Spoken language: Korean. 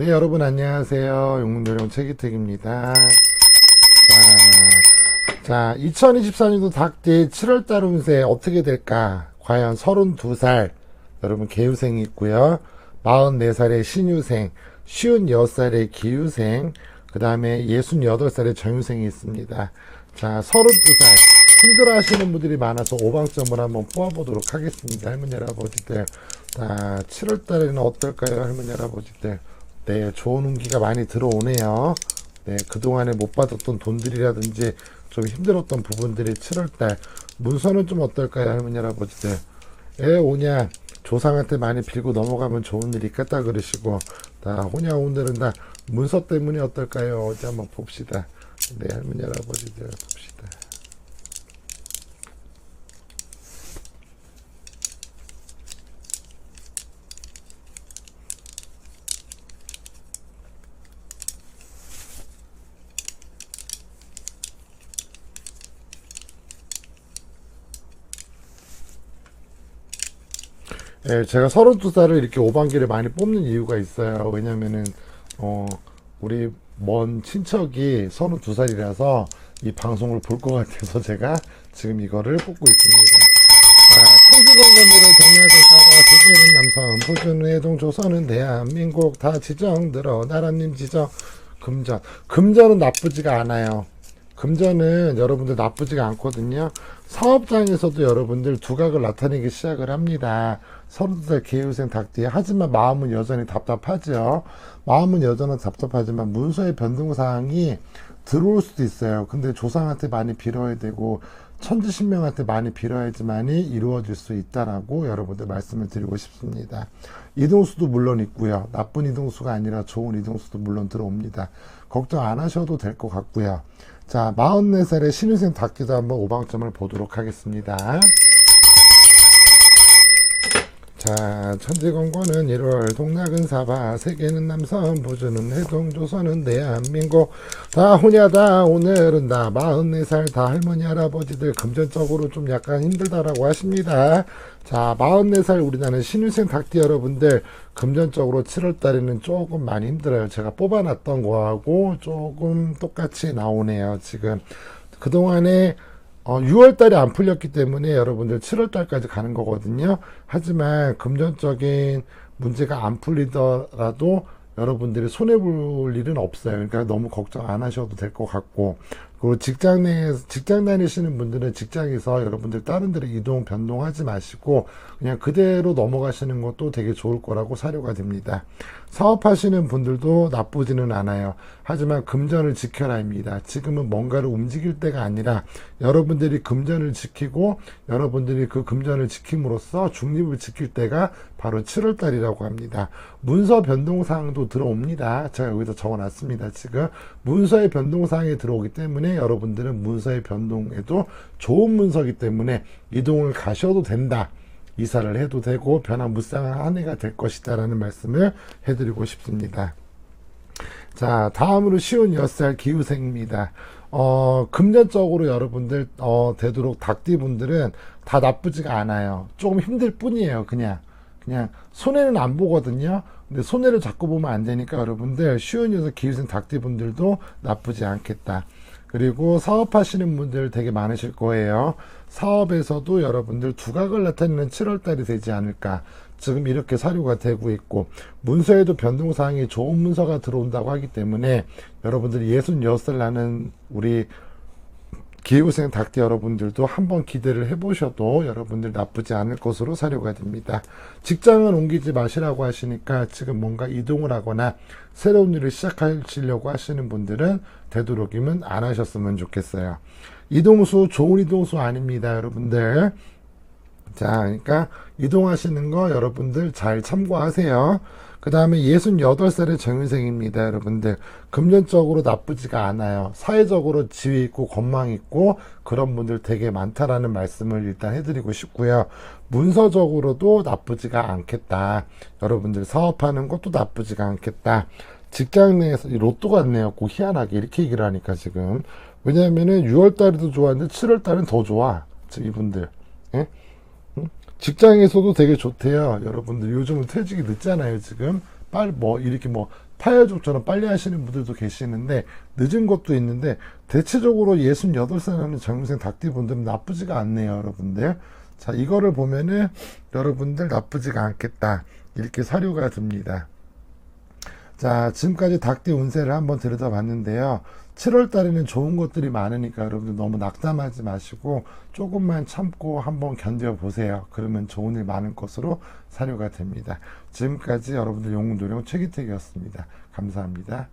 네, 여러분 안녕하세요. 용문요령 최기택입니다. 자, 자, 2024년도 닭띠 7월달 운세 어떻게 될까? 과연 32살, 여러분 개유생이 있고요. 44살의 신유생, 56살의 기유생, 그 다음에 68살의 정유생이 있습니다. 자, 32살. 힘들어 하시는 분들이 많아서 오방점을 한번 뽑아보도록 하겠습니다. 할머니, 할아버지들. 자, 7월 달에는 어떨까요? 할머니, 할아버지들. 네, 좋은 운기가 많이 들어오네요. 네, 그동안에 못 받았던 돈들이라든지 좀 힘들었던 부분들이 7월 달. 문서는 좀 어떨까요? 할머니, 할아버지들. 애 오냐? 조상한테 많이 빌고 넘어가면 좋은 일이 있겠다 그러시고, 다 호냐 오늘은 다 문서 때문에 어떨까요? 어디 한번 봅시다. 네, 할머니, 할아버지들 봅시다. 예, 제가 32살을 이렇게 오반기를 많이 뽑는 이유가 있어요. 왜냐면은, 어, 우리 먼 친척이 32살이라서 이 방송을 볼 것 같아서 제가 지금 이거를 뽑고 있습니다. 자, 청주건건들을 정리하고 사다 세계는 남성, 부준 해동 조선은 대한민국 다 지정 들어 나라님 지정 금전. 금전은 나쁘지가 않아요. 금전은 여러분들 나쁘지가 않거든요. 사업장에서도 여러분들 두각을 나타내기 시작을 합니다. 서른두 살 기후생 닭띠. 하지만 마음은 여전히 답답하죠. 마음은 여전히 답답하지만 문서의 변동사항이 들어올 수도 있어요. 근데 조상한테 많이 빌어야 되고 천지신명한테 많이 빌어야지만이 이루어질 수 있다라고 여러분들 말씀을 드리고 싶습니다. 이동수도 물론 있고요. 나쁜 이동수가 아니라 좋은 이동수도 물론 들어옵니다. 걱정 안 하셔도 될 것 같고요. 자, 44살의 신유생 닭기도 한번 오방점을 보도록 하겠습니다. 자, 천지건권은 1월, 동락은 사바, 세계는 남선, 보주는 해동, 조선은 대한민국. 다 호냐다, 오늘은 다 44살 다 할머니, 할아버지들 금전적으로 좀 약간 힘들다라고 하십니다. 자, 44살 우리나라는 신유생 닭띠 여러분들, 금전적으로 7월달에는 조금 많이 힘들어요. 제가 뽑아놨던 거하고 조금 똑같이 나오네요, 지금. 그동안에 어, 6월 달에 안 풀렸기 때문에 여러분들 7월 달까지 가는 거거든요. 하지만 금전적인 문제가 안 풀리더라도 여러분들이 손해볼 일은 없어요. 그러니까 너무 걱정 안 하셔도 될 것 같고. 그리고 직장 내, 직장 다니시는 분들은 직장에서 여러분들 다른 데로 이동, 변동하지 마시고 그냥 그대로 넘어가시는 것도 되게 좋을 거라고 사료가 됩니다. 사업하시는 분들도 나쁘지는 않아요. 하지만 금전을 지켜라입니다. 지금은 뭔가를 움직일 때가 아니라 여러분들이 금전을 지키고 여러분들이 그 금전을 지킴으로써 중립을 지킬 때가 바로 7월 달이라고 합니다. 문서 변동사항도 들어옵니다. 제가 여기서 적어놨습니다. 지금 문서의 변동사항이 들어오기 때문에 여러분들은 문서의 변동에도 좋은 문서기 때문에 이동을 가셔도 된다. 이사를 해도 되고 변화무쌍한 한 해가 될 것이다 라는 말씀을 해드리고 싶습니다. 자, 다음으로 쉬운 엿살 기후생입니다. 어, 금전적으로 여러분들, 어, 되도록 닭띠분들은 다 나쁘지가 않아요. 조금 힘들 뿐이에요, 그냥. 그냥, 손해는 안 보거든요. 근데 손해를 자꾸 보면 안 되니까 여러분들, 쉬운 엿살 기후생 닭띠분들도 나쁘지 않겠다. 그리고 사업하시는 분들 되게 많으실 거예요. 사업에서도 여러분들 두각을 나타내는 7월달이 되지 않을까. 지금 이렇게 사료가 되고 있고 문서에도 변동사항이 좋은 문서가 들어온다고 하기 때문에 여러분들이 66살 나는 우리 기후생 닭띠 여러분들도 한번 기대를 해보셔도 여러분들 나쁘지 않을 것으로 사료가 됩니다. 직장은 옮기지 마시라고 하시니까 지금 뭔가 이동을 하거나 새로운 일을 시작하시려고 하시는 분들은 되도록이면 안 하셨으면 좋겠어요. 이동수 좋은 이동수 아닙니다, 여러분들. 자, 그러니까 이동하시는 거 여러분들 잘 참고하세요. 그 다음에 68살의 정윤생입니다, 여러분들. 금전적으로 나쁘지가 않아요. 사회적으로 지위 있고 건망 있고 그런 분들 되게 많다라는 말씀을 일단 해드리고 싶고요. 문서적으로도 나쁘지가 않겠다. 여러분들 사업하는 것도 나쁘지가 않겠다. 직장 내에서 로또 같네요. 꼭 희한하게 이렇게 얘기를 하니까 지금. 왜냐면은 6월 달에도 좋았는데 7월 달은 더 좋아. 이분들. 예? 직장에서도 되게 좋대요. 여러분들 요즘은 퇴직이 늦잖아요. 지금 빨뭐 이렇게 뭐 파야족처럼 빨리 하시는 분들도 계시는데 늦은 것도 있는데 대체적으로 68살 하는 젊은생 닭띠 분들은 나쁘지가 않네요, 여러분들. 자, 이거를 보면은 여러분들 나쁘지가 않겠다. 이렇게 사료가 듭니다. 자, 지금까지 닭띠 운세를 한번 들여다봤는데요. 7월 달에는 좋은 것들이 많으니까 여러분들 너무 낙담하지 마시고 조금만 참고 한번 견뎌보세요. 그러면 좋은 일 많은 것으로 사료가 됩니다. 지금까지 여러분들 용운도령 최기택이었습니다. 감사합니다.